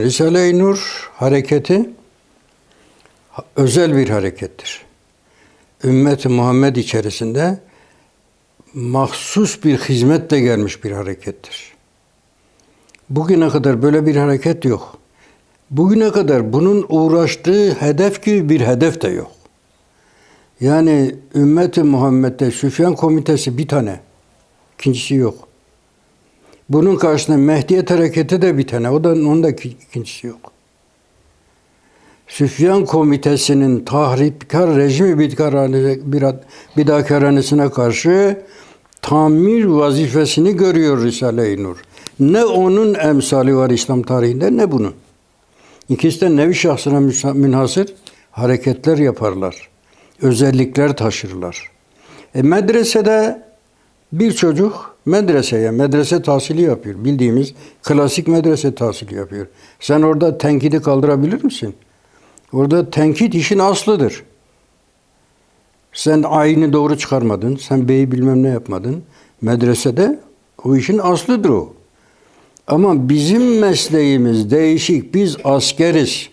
Risale-i Nur hareketi ha- özel bir harekettir. Ümmet-i Muhammed içerisinde mahsus bir hizmetle gelmiş bir harekettir. Bugüne kadar böyle bir hareket yok. Bugüne kadar bunun uğraştığı hedef gibi bir hedef de yok. Yani Ümmet-i Muhammed'de Süfyan Komitesi bir tane. İkincisi yok. Bunun karşısında Mehdiyet Hareketi de bir tane. O da onun da iki- ikincisi yok. Süfyan Komitesi'nin tahripkar rejimi bidakaranesine karşı tamir vazifesini görüyor Risale-i Nur. Ne onun emsali var İslam tarihinde ne bunun. İkisi de nevi şahsına münhasır hareketler yaparlar. Özellikler taşırlar. E, medresede bir çocuk medreseye, medrese tahsili yapıyor. Bildiğimiz klasik medrese tahsili yapıyor. Sen orada tenkidi kaldırabilir misin? Orada tenkit işin aslıdır. Sen ayini doğru çıkarmadın, sen beyi bilmem ne yapmadın. Medresede o işin aslıdır o. Ama bizim mesleğimiz değişik. Biz askeriz.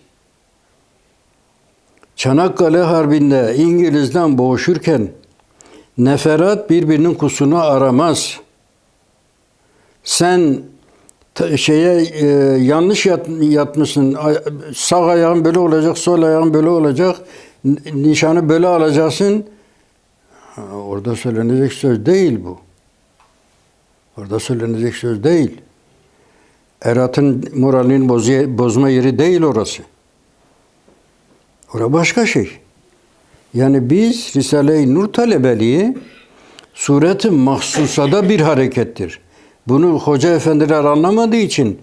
Çanakkale Harbi'nde İngiliz'den boğuşurken neferat birbirinin kusunu aramaz. Sen şeye e, yanlış yat, yatmışsın. Sağ ayağın böyle olacak, sol ayağın böyle olacak. Nişanı böyle alacaksın. Orada söylenecek söz değil bu. Orada söylenecek söz değil. Erat'ın moralini bozuya- bozma yeri değil orası. Orası başka şey. Yani biz Risale-i Nur talebeliği sureti mahsusada bir harekettir. Bunu hoca efendiler anlamadığı için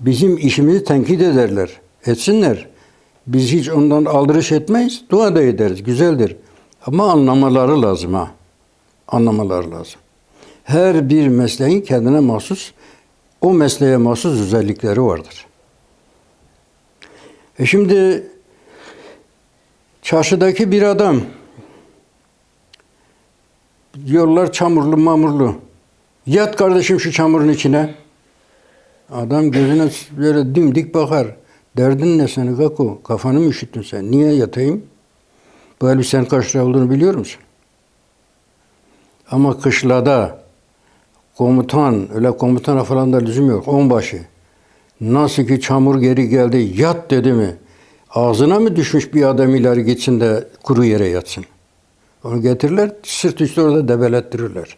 bizim işimizi tenkit ederler. Etsinler. Biz hiç ondan aldırış etmeyiz. Dua da ederiz. Güzeldir. Ama anlamaları lazım ha. Anlamaları lazım. Her bir mesleğin kendine mahsus, o mesleğe mahsus özellikleri vardır. E şimdi çarşıdaki bir adam yollar çamurlu mamurlu. Yat kardeşim şu çamurun içine. Adam gözüne böyle dimdik bakar. Derdin ne senin Gaku? Kafanı mı üşüttün sen? Niye yatayım? Bu elbisenin kaç lira olduğunu biliyor musun? Ama kışlada komutan, öyle komutana falan da lüzum yok. Onbaşı. Nasıl ki çamur geri geldi, yat dedi mi? Ağzına mı düşmüş bir adam ileri gitsin de kuru yere yatsın? Onu getirirler, sırt üstü orada debelettirirler.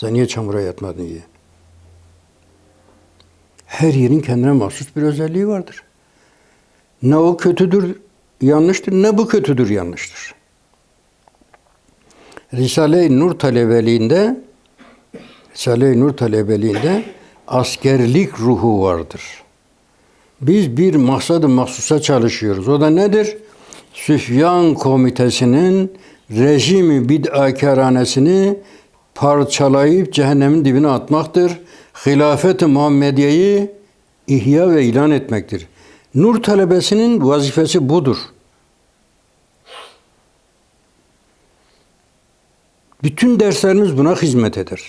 Sen niye çamura yatmadın diye. Her yerin kendine mahsus bir özelliği vardır. Ne o kötüdür, yanlıştır, ne bu kötüdür, yanlıştır. Risale-i Nur talebeliğinde Risale-i Nur talebeliğinde askerlik ruhu vardır. Biz bir maksadı mahsusa çalışıyoruz. O da nedir? Süfyan Komitesi'nin rejimi bid'akaranesini parçalayıp cehennemin dibine atmaktır. Hilafet-i Muhammediye'yi ihya ve ilan etmektir. Nur talebesinin vazifesi budur. Bütün derslerimiz buna hizmet eder.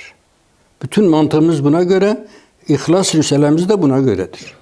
Bütün mantığımız buna göre, İhlas Risalemiz de buna göredir.